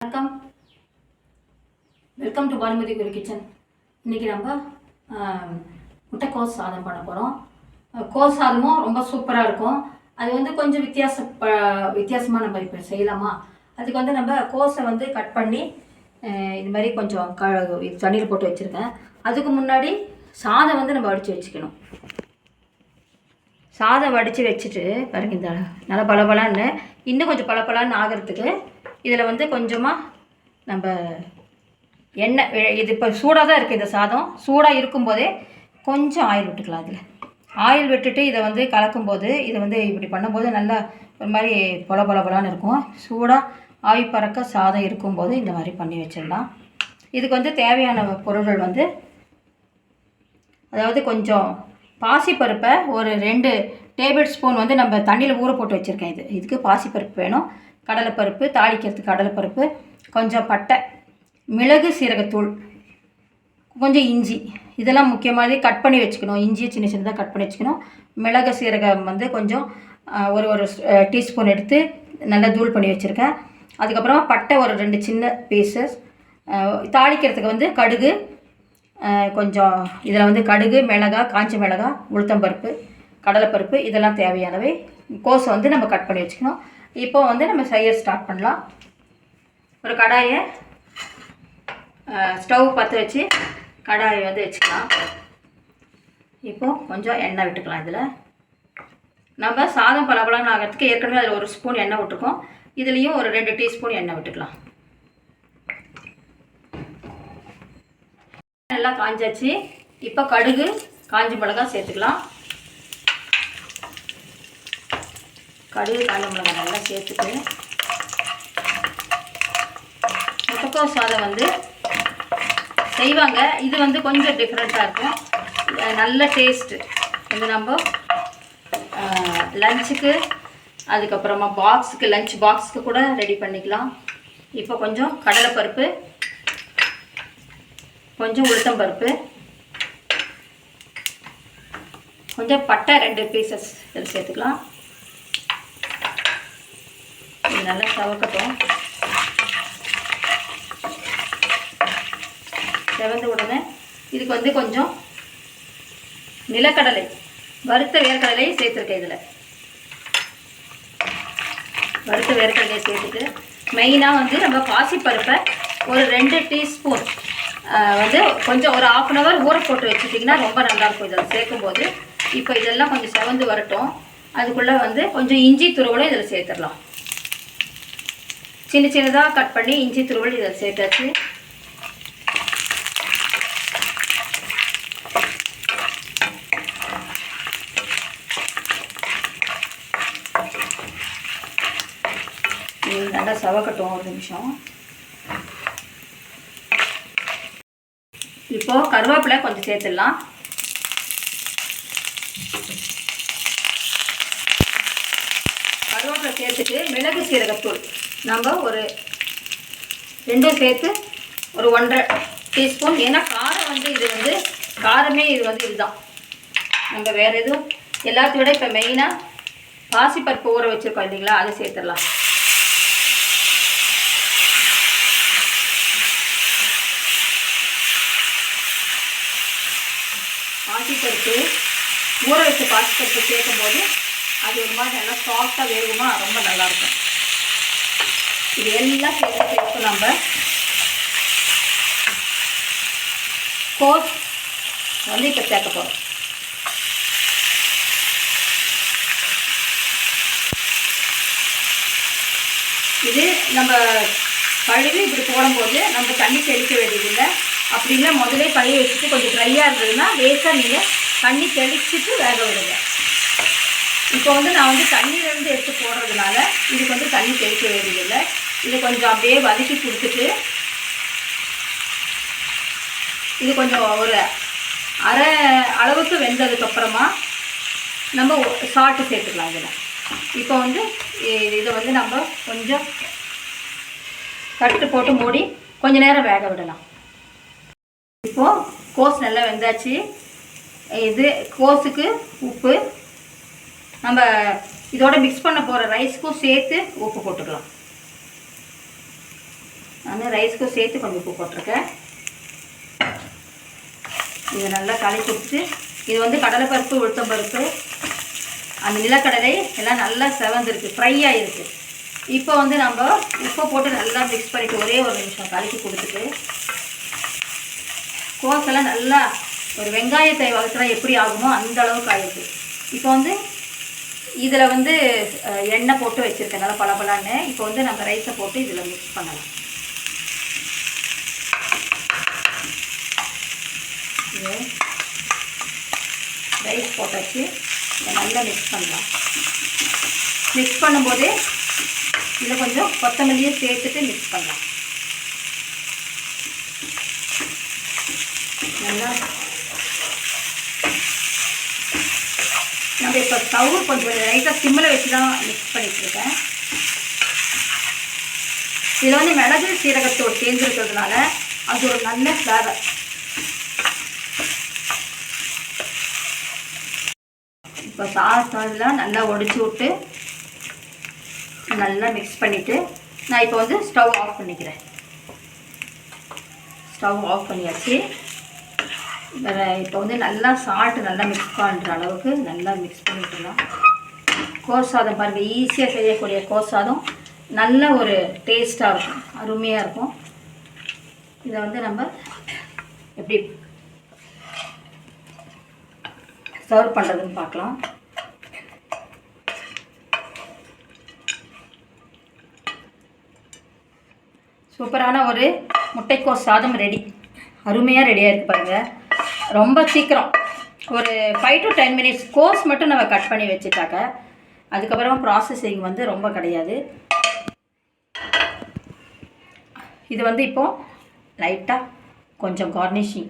வணக்கம். Welcome to Bhanumathi Guru kitchen இன்றைக்கி நம்ம முட்டைக்கோஸ் சாதம் பண்ண போகிறோம் கோஸ் சாதமும் ரொம்ப சூப்பராக இருக்கும். அது வந்து கொஞ்சம் வித்தியாச ப- வித்தியாசமாக நம்ம இப்போ செய்யலாமா? அதுக்கு வந்து நம்ம கோஸை வந்து கட் பண்ணி இது மாதிரி கொஞ்சம் க தண்ணியில் போட்டு வச்சுருக்கேன். அதுக்கு முன்னாடி சாதம் வந்து நம்ம வடித்து வச்சுக்கணும். சாதம் வடித்து வச்சுட்டு பாருங்க இந்த நல்லா பளபளன்னு இன்னும் கொஞ்சம் பளபளன்னு ஆகிறதுக்கு இதில் வந்து கொஞ்சமாக நம்ம எண்ணெய் இது இப்போ சூடாக தான் இருக்குது இந்த சாதம். சூடாக இருக்கும்போதே கொஞ்சம் ஆயில் விட்டுக்கலாம் அதில் ஆயில் விட்டுட்டு இதை வந்து கலக்கும்போது இதை வந்து இப்படி பண்ணும்போது நல்லா ஒரு மாதிரி பொல பொல இருக்கும். சூடாக ஆவி பறக்க சாதம் இருக்கும்போது இந்த மாதிரி பண்ணி வச்சிடலாம். இதுக்கு வந்து தேவையான பொருட்கள் வந்து அதாவது கொஞ்சம் பாசிப்பருப்பை ஒரு ரெண்டு டேபிள் ஸ்பூன் வந்து நம்ம தண்ணியில் ஊற போட்டு வச்சுருக்கேன் இது. இதுக்கு பாசிப்பருப்பு வேணும். கடலைப்பருப்பு தாளிக்கிறதுக்கு கடலைப்பருப்பு கொஞ்சம் பட்டை மிளகு சீரகத்தூள் கொஞ்சம் இஞ்சி. இதெல்லாம் முக்கியமானது கட் பண்ணி வச்சுக்கணும். இஞ்சியை சின்ன சின்னதாக கட் பண்ணி வச்சுக்கணும். மிளகு சீரகம் வந்து கொஞ்சம் ஒரு ஒரு டீஸ்பூன் எடுத்து நல்லா தூள் பண்ணி வச்சுருக்கேன். அதுக்கப்புறமா பட்டை ஒரு ரெண்டு சின்ன பீசஸ் தாளிக்கிறதுக்கு வந்து கடுகு கொஞ்சம் இதில் வந்து கடுகு மிளகாய் காஞ்ச மிளகாய் உளுத்தம்பருப்பு கடலைப்பருப்பு இதெல்லாம் தேவையானவை. கோஸை வந்து நம்ம கட் பண்ணி வச்சுக்கணும். இப்போ வந்து நம்ம செய்ய ஸ்டார்ட் பண்ணலாம். ஒரு கடாயை ஸ்டவ் பற்ற வச்சு கடாயை வந்து வச்சுக்கலாம். இப்போது கொஞ்சம் எண்ணெய் விட்டுக்கலாம் இதில். நம்ம சாதம் பலபலன்னு ஆகிறதுக்கு ஏற்கனவே அதில் ஒரு ஸ்பூன் எண்ணெய் விட்டுருக்கோம். இதுலேயும் ஒரு ரெண்டு டீஸ்பூன் எண்ணெய் விட்டுக்கலாம். நல்லா காஞ்சாச்சு இப்போ கடுகு காஞ்ச மிளகாய் சேர்த்துக்கலாம். கடுகு காஞ்ச மிளகாய் நல்லா சேர்த்துட்டு முட்டைக்கோஸ் சாதம் வந்து செய்வாங்க. இது வந்து கொஞ்சம் டிஃப்ரெண்ட்டாக இருக்கும். நல்ல டேஸ்ட்டு இது நம்ம லஞ்சுக்கு அதுக்கப்புறமா பாக்ஸுக்கு லஞ்ச் பாக்ஸுக்கு கூட ரெடி பண்ணிக்கலாம். இப்போ கொஞ்சம் கடலைப்பருப்பு கொஞ்சம் உளுத்தம் பருப்பு கொஞ்சம் பட்டை ரெண்டு பீசஸ் இதில் சேர்த்துக்கலாம். இது நல்லா சவக்கட்டும். செவந்த உடனே இதுக்கு வந்து கொஞ்சம் நிலக்கடலை வறுத்த வேர்க்கடலையை சேர்த்துருக்கேன் இதில். வறுத்த வேர்க்கடலையை சேர்த்துட்டு மெயினாக வந்து நம்ம பாசிப்பருப்பை ஒரு ரெண்டு டீஸ்பூன் வந்து கொஞ்சம் ஒரு ஆஃப் அன் ஹவர் ஊற போட்டு வச்சுட்டிங்கன்னா ரொம்ப நல்லாயிருக்கும் இதில் சேர்க்கும்போது. இப்போ இதெல்லாம் கொஞ்சம் செவந்து வரட்டும். அதுக்குள்ளே வந்து கொஞ்சம் இஞ்சி துருவலும் இதில் சேர்த்துடலாம். சின்ன சின்னதாக கட் பண்ணி இஞ்சி துருவல் இதில் சேர்த்தாச்சு. நல்லா சவக்கட்டும் ஒரு நிமிஷம். இப்போ கருவேப்பிலை கொஞ்சம் சேர்த்துடலாம். கருவேப்பிலை சேர்த்துட்டு மிளகு சீரகத்தூள். நம்ம ஒரு ரெண்டும் சேர்த்து ஒரு ஒன்றரை டீஸ்பூன். ஏன்னா காரம் வந்து இது வந்து காரமே இது வந்து இதுதான். நம்ம வேறு எதுவும் எல்லாத்தையும் விட இப்போ மெயினாக பாசிப்பருப்பு ஊற வச்சுருக்கோம் இல்லைங்களா அதை சேர்த்துடலாம். பாசிப்பருப்பு ஊற வச்ச பாசிப்பருப்பு சேர்க்கும் போது அது ஒரு மாதிரி நல்லா சாஃப்டாக வேகுமா ரொம்ப நல்லாயிருக்கும் இது எல்லாம் சேர்த்து சேர்த்து நம்ம கோஸ் வந்து இப்போ சேர்க்க போகிறோம் இது நம்ம கழுவி இப்படி போடும்போது நம்ம தண்ணி தெளிக்க வேண்டியதில்லை. அப்படி இல்லை முதலே பழைய வச்சுட்டு கொஞ்சம் ட்ரையாக இருந்ததுன்னா லேசாக நீங்கள் தண்ணி தெளிச்சுட்டு வேக விடுங்க. இப்போ வந்து நான் வந்து தண்ணியிலேருந்து எடுத்து இதுக்கு வந்து தண்ணி தெளிக்க வேண்டியதில்லை. இது கொஞ்சம் அப்படியே வதக்கி கொடுத்துட்டு இது கொஞ்சம் ஒரு அரை அளவுக்கு வெந்ததுக்கப்புறமா நம்ம சால்ட்டு சேர்த்துக்கலாம் இதில். இப்போ வந்து இதை வந்து நம்ம கொஞ்சம் தட்டு போட்டு மூடி கொஞ்ச நேரம் வேக விடலாம். இப்போது கோஸ் நல்லா வெந்தாச்சு. இது கோஸுக்கு உப்பு நம்ம இதோட மிக்ஸ் பண்ண போகிற ரைஸ்க்கும் சேர்த்து உப்பு போட்டுக்கலாம். நான் ரைஸ்க்கும் சேர்த்து கொஞ்சம் உப்பு போட்டிருக்கேன். இதை நல்லா கலக்கி கொடுத்து இது வந்து கடலைப்பருப்பு உளுத்தம்பருப்பு அந்த நிலக்கடலை எல்லாம் நல்லா செவந்திருக்கு ஃப்ரை ஆகிருக்கு இப்போ வந்து நம்ம உப்பை போட்டு நல்லா மிக்ஸ் பண்ணிட்டு ஒரே ஒரு நிமிஷம் கலக்கி கொடுத்துட்டு கோஸெல்லாம் நல்லா ஒரு வெங்காயத்தை வளர்த்துனா எப்படி ஆகுமோ அந்த அளவுக்கு ஆகிருக்கு இப்போ வந்து இதில் வந்து எண்ணெய் போட்டு வச்சுருக்கனால பளபளன்னு இப்போ வந்து நம்ம ரைஸை போட்டு இதில் மிக்ஸ் பண்ணலாம். ரைஸ் போட்டாச்சு. இதை நல்லா மிக்ஸ் பண்ணலாம். மிக்ஸ் பண்ணும்போது இதில் கொஞ்சம் கொத்தமல்லியும் சேர்த்துட்டு மிக்ஸ் பண்ணலாம். நல்லா நம்ம இப்போ ஸ்டவ் கொஞ்சம் லைட்டாக சிம்மில் வச்சு தான் மிக்ஸ் பண்ணிட்டுருக்கேன். இதில் வந்து மிளகு சீரகத்தோடு சேர்ந்துருக்கிறதுனால அது ஒரு நல்ல ஃப்ளேவர் இப்போ சாஸ் நல்லா உடைச்சி விட்டு நல்லா மிக்ஸ் பண்ணிவிட்டு நான் இப்போ வந்து ஸ்டவ் ஆஃப் பண்ணிக்கிறேன். ஸ்டவ் ஆஃப் பண்ணியாச்சு. இப்போ வந்து நல்லா சால்ட்டு நல்லா மிக்ஸ் பண்ணுற அளவுக்கு நல்லா மிக்ஸ் பண்ணிட்டுலாம் கோஸ் சாதம் பாருங்கள் ஈஸியாக செய்யக்கூடிய கோஸ் சாதம். நல்ல ஒரு டேஸ்ட்டாக இருக்கும் அருமையாக இருக்கும். இதை வந்து நம்ம எப்படி சர்வ் பண்ணுறதுன்னு பார்க்கலாம். சூப்பரான ஒரு முட்டைக்கோஸ் சாதம் ரெடி அருமையாக ரெடியாக இருக்கு பாருங்கள் ரொம்ப சீக்கிரம். ஒரு ஃபைவ் டு டென் மினிட்ஸ் கோர்ஸ் மட்டும் நம்ம கட் பண்ணி வச்சுட்டாக்க அதுக்கப்புறம் ப்ராசஸிங் வந்து ரொம்ப கிடையாது. இது வந்து இப்போது லைட்டாக கொஞ்சம் கார்னிஷிங்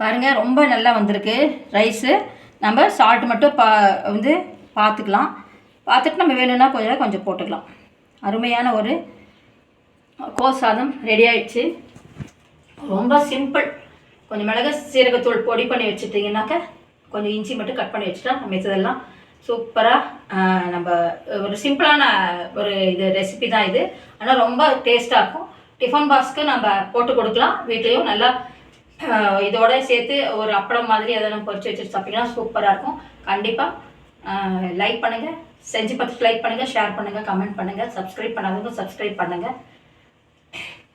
பாருங்கள் ரொம்ப நல்லா வந்திருக்கு. ரைஸு நம்ம சால்ட் மட்டும் பா வந்து பார்த்துக்கலாம் பார்த்துட்டு நம்ம வேணும்னா கொஞ்சம் கொஞ்சம் போட்டுக்கலாம். அருமையான ஒரு கோஸ் சாதம் ரெடி ஆயிடுச்சு. ரொம்ப சிம்பிள் கொஞ்சம் மிளகு சீரகத்தூள் பொடி பண்ணி வச்சுட்டிங்கனாக்க கொஞ்சம் இஞ்சி மட்டும் கட் பண்ணி வச்சுட்டா மிச்சதெல்லாம் சூப்பராக நம்ம ஒரு சிம்பிளான ஒரு இது ரெசிபி தான் இது. ஆனால் ரொம்ப டேஸ்ட்டாக இருக்கும். டிஃபன் பாக்ஸ்க்கு நம்ம போட்டு கொடுக்கலாம். வீட்லேயும் நல்லா இதோட சேர்த்து ஒரு அப்பளம் மாதிரி எதனா பொறிச்சு வச்சுட்டு சாப்பிட்டிங்கன்னா சூப்பராக இருக்கும். கண்டிப்பாக லைக் பண்ணுங்கள் செஞ்சு பார்த்து லைக் பண்ணுங்கள் ஷேர் பண்ணுங்கள் கமெண்ட் பண்ணுங்கள் சப்ஸ்கிரைப் பண்ணாதவங்க சப்ஸ்கிரைப் பண்ணுங்கள்